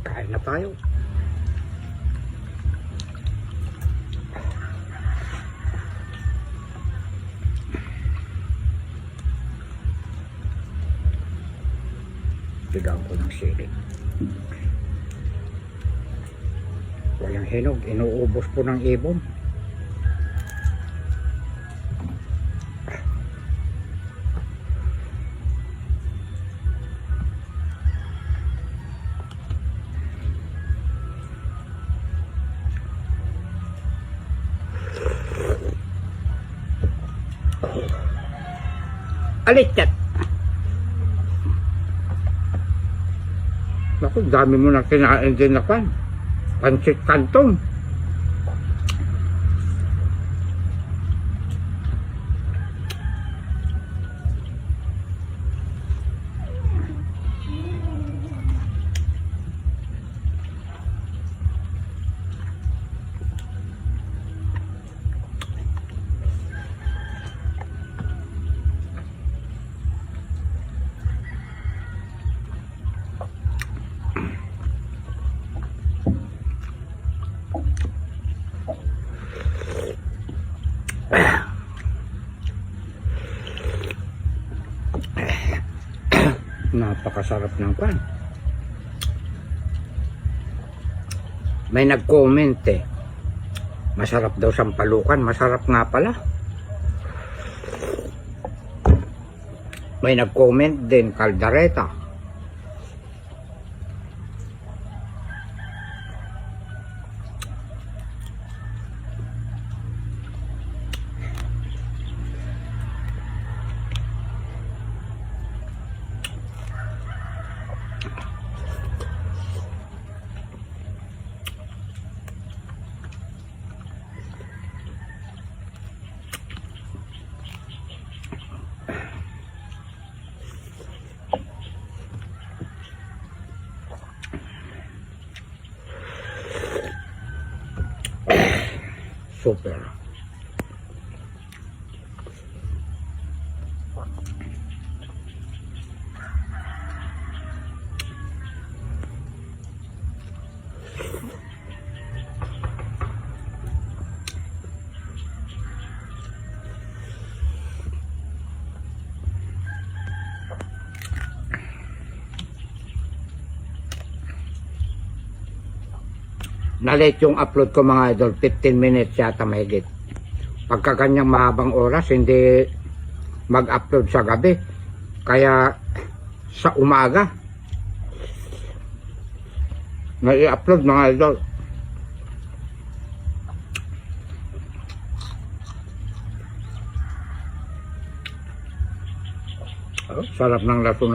Kain na tayo. Bigyan ko ng sili. Walang hinog. Inuubos po ng ibon. Alit yan. Naku, dami mo na kinain din na pan. Pansit kantong. Napakasarap ng pan. May nag-comment eh. Masarap daw sampalukan. Masarap nga pala. May nag-comment din, kaldareta. Na-late yung upload ko mga idol 15 minutes yata mahigit. Pagka ganyang mahabang oras hindi mag-upload sa gabi. Kaya sa umaga na i-upload mga idol. Oh, sarap ng laso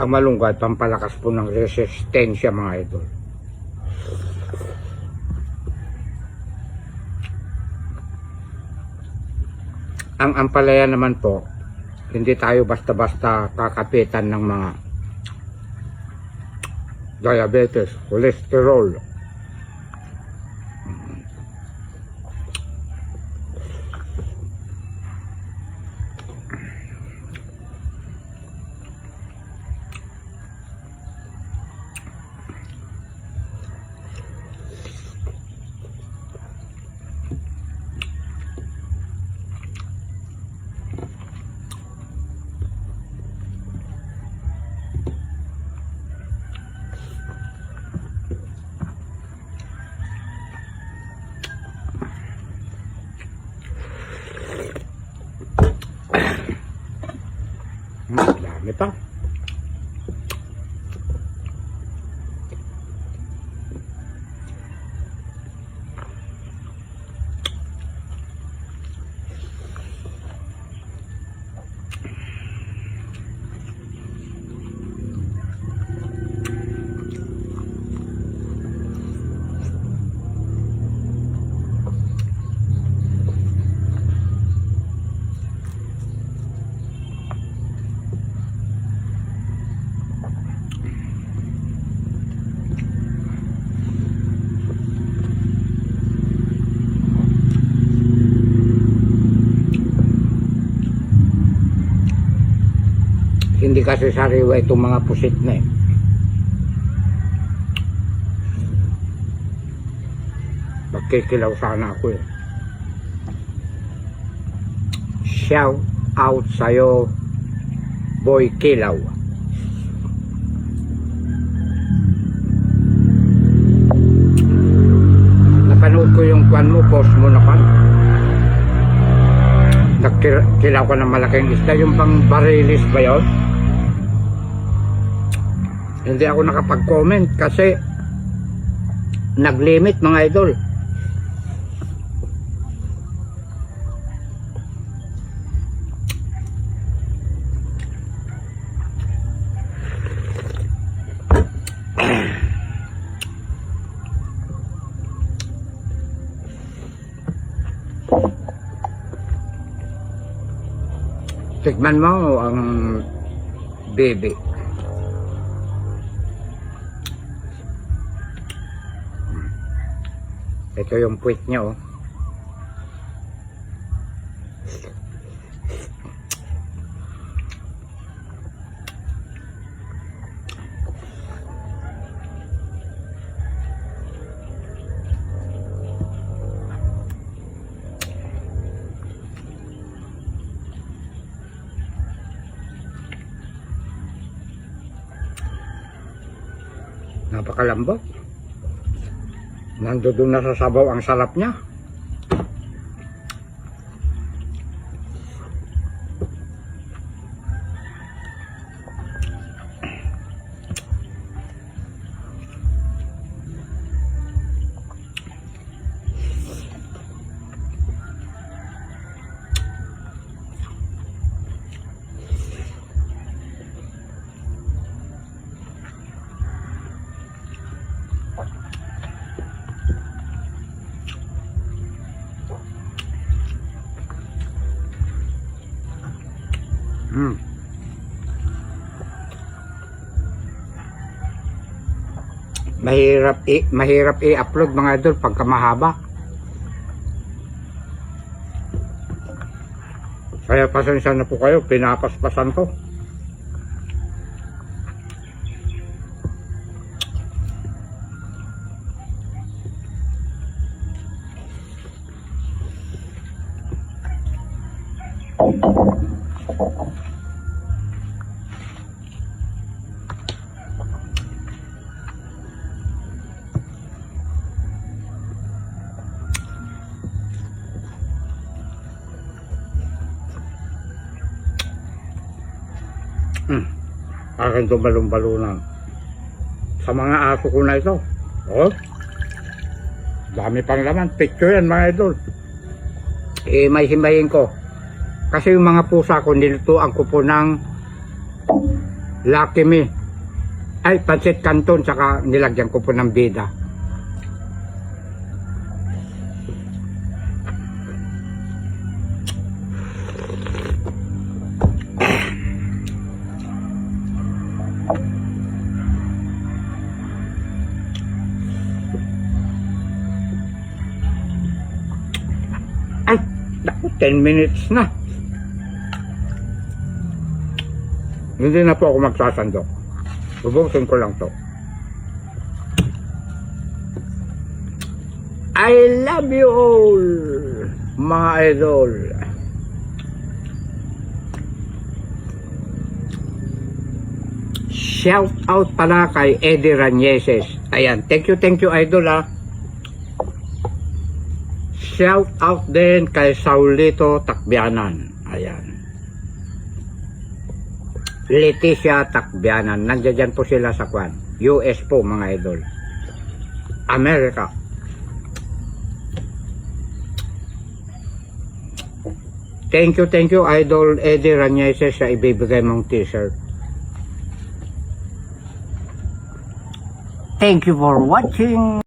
ang malunggay pampalakas po ng resistensya mga idol ang ampalaya naman po, hindi tayo basta-basta kakapitan ng mga diabetes, cholesterol. Hindi kasi sariwa itong mga pusit na eh. Magkikilaw sana ako eh. Shout out sa'yo, Boy Kilaw. Napanood ko yung kwan mo, post mo na kwan. Nagkilaw ka ng malaking isda, yung pang barilis ba yun? Hindi ako nakapag-comment kasi nag-limit mga idol. Tikman mo ang baby. Ito yung puwit niya oh. Napakalambot. Nandoon na sa ang sarap niya. Hmm. Mahirap i mahirap i-upload mga idol pagka mahaba. Kaya pasensya na po kayo, pinapaspasan ko. Hmm. Akin to balong-balunan. Sa mga aso ko na ito. Oh. Dami pang laman. Picture yan mga idol. Eh, may himayin ko. Kasi yung mga pusa ko, nilutuan ko po ng Lucky Me. Ay, pancit canton, saka nilagyan ko po ng bida. 10 minutes na. Hindi na po ako magsasandok. Bubusin ko lang to. I love you all, mga idol. Shout out pala kay Eddie Ranieses. Ayan, thank you, thank you, idol ah. Shout out din kay Saulito Takbianan. Ayan. Leticia Takbianan. Nandiyan po sila sa kwan. US po mga idol. America. Thank you, thank you, Idol Eddie Ranieses sa ibibigay mong t-shirt. Thank you for watching.